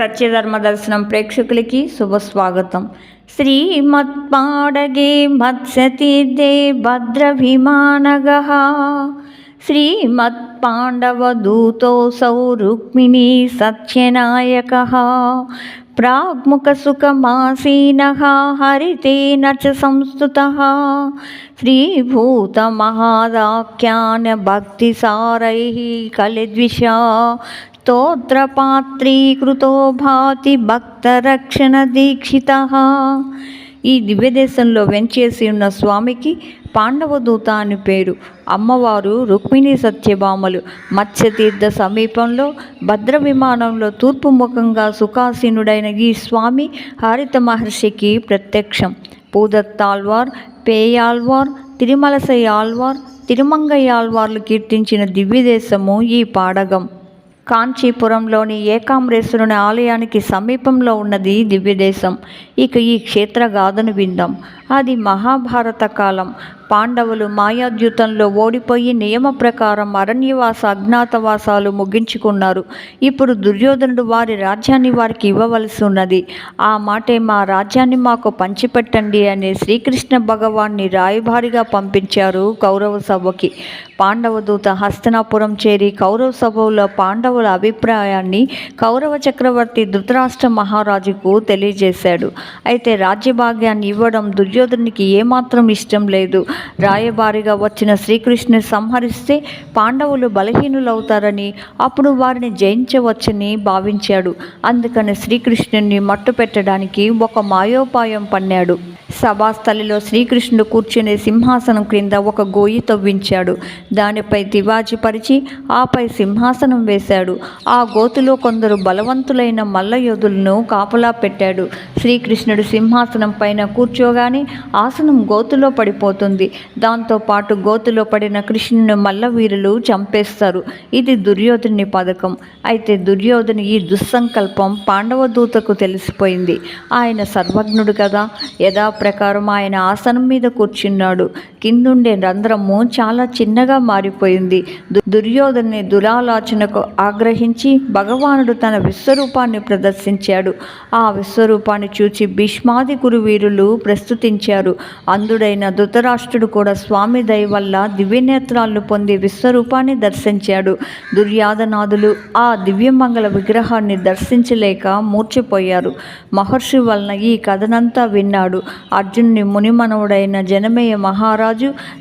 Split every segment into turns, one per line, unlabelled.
సత్యధర్మ దర్శనం ప్రేక్షకులకి శుభస్వాగతం. శ్రీమత్పాడగే మత్స్యతీర్థే భద్రభిమానగ శ్రీమత్పాండవదూతోసౌ రుక్మిణీ సత్యనాయక. ప్రాగ్ముఖసుఖమాసీన హరితేన చ సంస్థుత శ్రీభూతమహాదాఖ్యాన భక్తిసారై కలిద్విషా స్తోత్రపాత్రీకృతో భాతి భక్తరక్షణ దీక్షిత ఈ దివ్యదేశంలో వెంచేసి ఉన్న స్వామికి పాండవదూత అని పేరు. అమ్మవారు రుక్మిణి సత్యభామలు. మత్స్యతీర్థ సమీపంలో భద్ర విమానంలో తూర్పు ముఖంగా సుఖాసీనుడైన ఈ స్వామి హరిత మహర్షికి ప్రత్యక్షం. పూదత్తాల్వార్ పేయాల్వార్ తిరుమలసై ఆల్వార్ తిరుమంగయ్యాల్వార్లు కీర్తించిన దివ్యదేశము ఈ పాడగం. కాంచీపురంలోని ఏకాంబరేశ్వరుని ఆలయానికి సమీపంలో ఉన్నది దివ్యదేశం. ఇక ఈ క్షేత్రగాథను విందాం. అది మహాభారత కాలం. పాండవులు మాయాద్యూతంలో ఓడిపోయి నియమ ప్రకారం అరణ్యవాస అజ్ఞాతవాసాలు ముగించుకున్నారు. ఇప్పుడు దుర్యోధనుడు వారి రాజ్యాన్ని వారికి ఇవ్వవలసి ఉన్నది. ఆ మాటే మా రాజ్యాన్ని మాకు పంచిపెట్టండి అని శ్రీకృష్ణ భగవాన్ని రాయభారిగా పంపించారు కౌరవ సభకి. పాండవ దూత హస్తనాపురం చేరి కౌరవ సభలో పాండవుల అభిప్రాయాన్ని కౌరవ చక్రవర్తి ధృతరాష్ట్ర మహారాజుకు తెలియజేశాడు. అయితే రాజ్యభాగ్యాన్ని ఇవ్వడం దుర్యోధనునికి ఏమాత్రం ఇష్టం లేదు. రాయబారిగా వచ్చిన శ్రీకృష్ణుని సంహరిస్తే పాండవులు బలహీనులవుతారని అప్పుడు వారిని జయించవచ్చని భావించాడు. అందుకని శ్రీకృష్ణుని మట్టు పెట్టడానికి ఒక మాయోపాయం పన్నాడు. సభాస్థలిలో శ్రీకృష్ణుడు కూర్చునే సింహాసనం క్రింద ఒక గోయి తవ్వించాడు. దానిపై తివాచి పరిచి ఆపై సింహాసనం వేశాడు. ఆ గోతులో కొందరు బలవంతులైన మల్ల యోధులను కాపలా పెట్టాడు. శ్రీకృష్ణుడు సింహాసనం పైన కూర్చోగానే ఆసనం గోతులో పడిపోతుంది. దాంతో పాటు గోతులో పడిన కృష్ణుని మల్లవీరులు చంపేస్తారు. ఇది దుర్యోధుని పథకం. అయితే దుర్యోధను ఈ దుస్సంకల్పం పాండవ దూతకు తెలిసిపోయింది. ఆయన సర్వజ్ఞుడు కదా. యథా ప్రకారం ఆయన ఆసనం మీద కూర్చున్నాడు. కిందుండే రంధ్రము చాలా చిన్నగా మారిపోయింది. దు- దురాలోచనకు ఆగ్రహించి భగవానుడు తన విశ్వరూపాన్ని ప్రదర్శించాడు. ఆ విశ్వరూపాన్ని చూచి భీష్మాది కురువీరులు ప్రస్తుతించారు. అందుడైన ధృతరాష్ట్రుడు కూడా స్వామి దయ వల్ల దివ్యనేత్రాలను పొంది విశ్వరూపాన్ని దర్శించాడు. దుర్యాధనాదులు ఆ దివ్యమంగళ విగ్రహాన్ని దర్శించలేక మూర్చిపోయారు. మహర్షి వలన ఈ కథనంతా విన్నాడు. అర్జునుని మునిమనవుడైన జనమేయ మహారాజు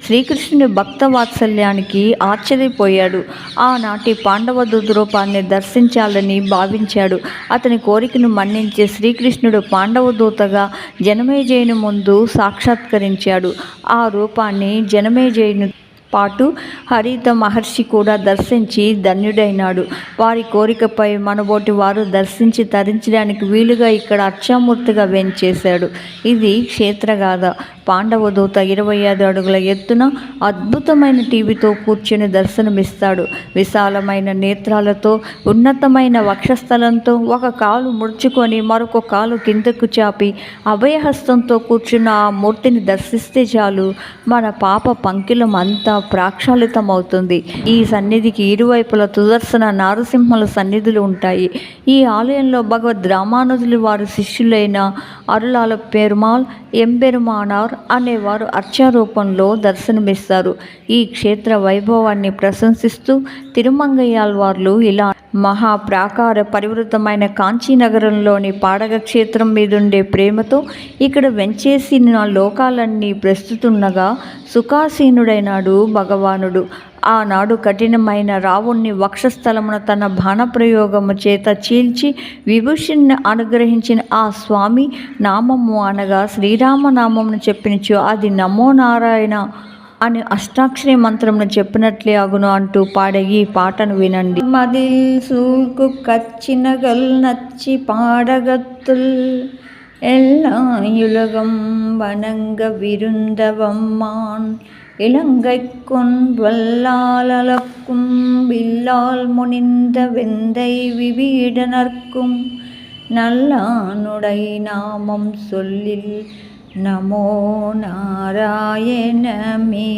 శ్రీకృష్ణుని భక్త వాత్సల్యానికి ఆశ్చర్యపోయాడు. ఆనాటి పాండవ రూపాన్ని దర్శించాలని భావించాడు. అతని కోరికను మన్నించే శ్రీకృష్ణుడు పాండవ దూతగా జనమేజయుని ముందు సాక్షాత్కరించాడు. ఆ రూపాన్ని జనమేజయుని పాటు హరిత మహర్షి కూడా దర్శించి ధన్యుడైనాడు. వారి కోరికపై మనబోటి వారు దర్శించి తరించడానికి వీలుగా ఇక్కడ అక్షామూర్తిగా వెంచేశాడు. ఇది క్షేత్రగాథ. పాండవ దూత ఇరవై ఐదు అడుగుల ఎత్తున అద్భుతమైన టీవీతో కూర్చుని దర్శనమిస్తాడు. విశాలమైన నేత్రాలతో ఉన్నతమైన వక్షస్థలంతో ఒక కాలు ముడుచుకొని మరొక కాలు కిందకు చాపి అభయహస్తంతో కూర్చున్న ఆ మూర్తిని దర్శిస్తే చాలు. మన పాప పంకిలం అంతా ప్రాక్షాళితమవుతుంది. ఈ సన్నిధికి ఇరువైపుల సుదర్శన నారసింహుల సన్నిధులు ఉంటాయి. ఈ ఆలయంలో భగవద్ రామానుజులు వారి శిష్యులైన అరులాల పెరుమాల్ ఎంబెరుమానార్ అనేవారు అర్చారూపంలో దర్శనమిస్తారు. ఈ క్షేత్ర వైభవాన్ని ప్రశంసిస్తూ తిరుమంగయ్యాల్ వార్లు ఇలా మహా ప్రాకార పరివృతమైన కాంచీనగరంలోని పాడగ క్షేత్రం మీదుండే ప్రేమతో ఇక్కడ వెంచేసిన లోకాలన్నీ ప్రస్తుతున్నగా సుఖాసీనుడైనాడు భగవానుడు. ఆనాడు కఠినమైన రావుణ్ణి వక్షస్థలమున తన బాణప్రయోగము చేత చీల్చి విభూషణ్ణి అనుగ్రహించిన ఆ స్వామి నామము అనగా శ్రీరామనామమును చెప్పినచో అది నమో నారాయణ. అని అష్టాక్షరి మంత్రమును చెప్పినట్లే అగును అంటూ పాడే ఈ పాటను వినండి మదిల్ సూకు కచ్చినగల్ నచ్చి పాడగత్తుల్ எல்லாயுலகம் வணங்க விருந்தவம்மான் இலங்கைக்குன் வல்லாலக்கும் வில்லால் முனிந்த வெந்தை விபீடனர்க்கும் நல்லானுடை நாமம் சொல்லில் நமோ நாராயணமே